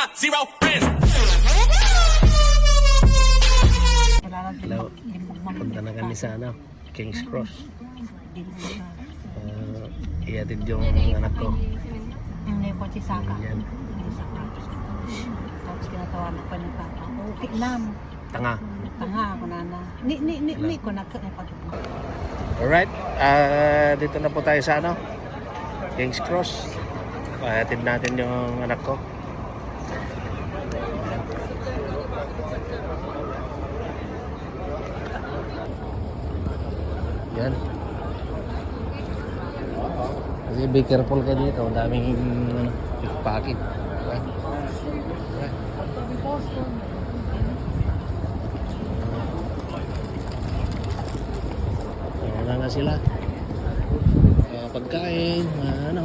got zero friends. Hello. Punta na kami sa ano, King's Cross. Uh, iatid yung anak ko. Hindi ko si Saka. Yan. Hindi Saka. Tapos kinatawanan pa ng papa. Okay nam. Tanga. Tanga ako na na. Ni, ni, ni, ni ko na pag Alright, ah dito na po tayo sa ano, King's Cross. Iatid natin yung anak ko. Yan. Kasi be careful ka dito. Ang daming ano, pickpocket. Diba? Diba? Ayan na nga sila. Mga pagkain, mga ano.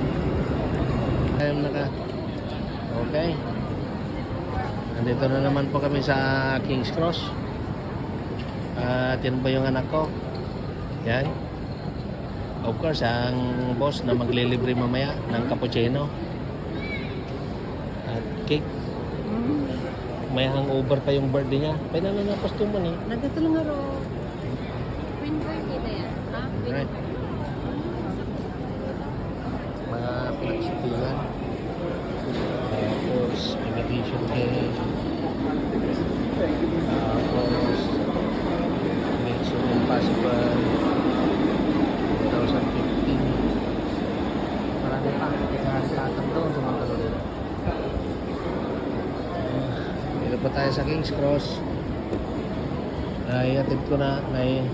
Ayun na ka. Okay. Nandito na naman po kami sa King's Cross. At yan po yung anak ko. Yan. Of course, ang boss na maglilibre mamaya ng cappuccino. At cake. May hangover pa yung birthday niya. Pwede na na costume mo ni. Nagkatulong nga ro. Twin birthday na yan. Ha? Right. Mga pinagsutingan. Tapos, invitation cake. Tapos, Mission Impossible. 2015. Marami pa. Nakatatang doon sa mga kalulila. Dito pa tayo sa King's Cross. Naihatid ko na, nai,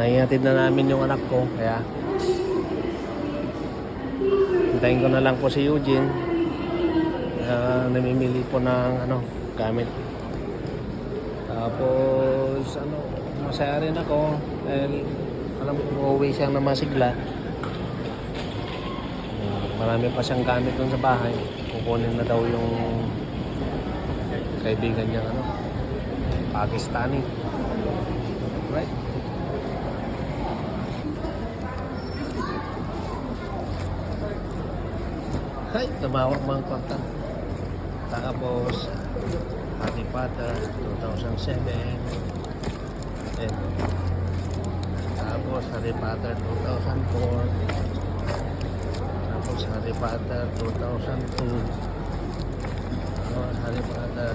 naihatid na namin yung anak ko. Kaya, hintayin ko na lang po si Eugene. Ah, namimili po ng ano, gamit. Tapos, ano, masaya rin ako. Dahil, alam ko, uuwi siyang namasigla. Hmm, Marami pa siyang gamit dun sa bahay. Kukunin na daw yung kaibigan niya ano Pakistani right Hay, tumawag mga kontak. Tapos, Harry Potter, 2007. And, tapos, Harry Potter, 2004. Tapos, Harry Potter, 2002. Tapos, Harry Potter,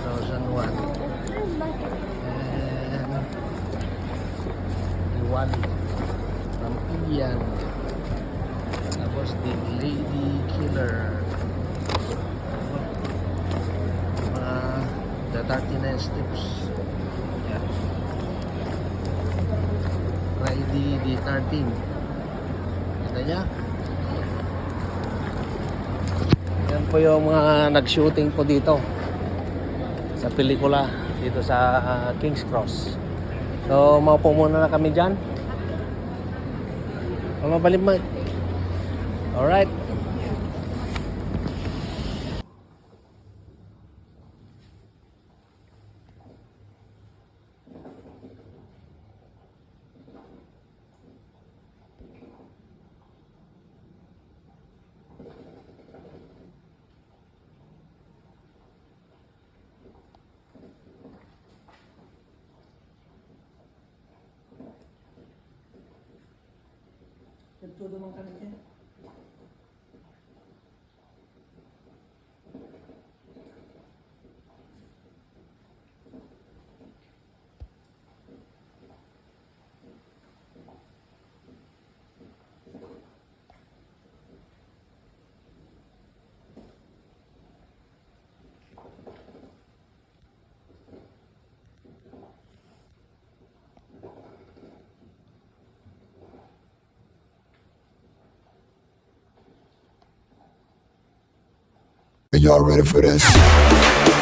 2001. And, from Indian. Tapos, The Lady Killer. Mga The 39 Steps. Yan. Friday the 13. Kita niya? Yan po yung mga nag-shooting po dito sa pelikula dito sa ah, King's Cross. So, maupo muna na kami dyan. Mga balimay. Alright. Nagtulungan kami dyan. Are y'all ready for this?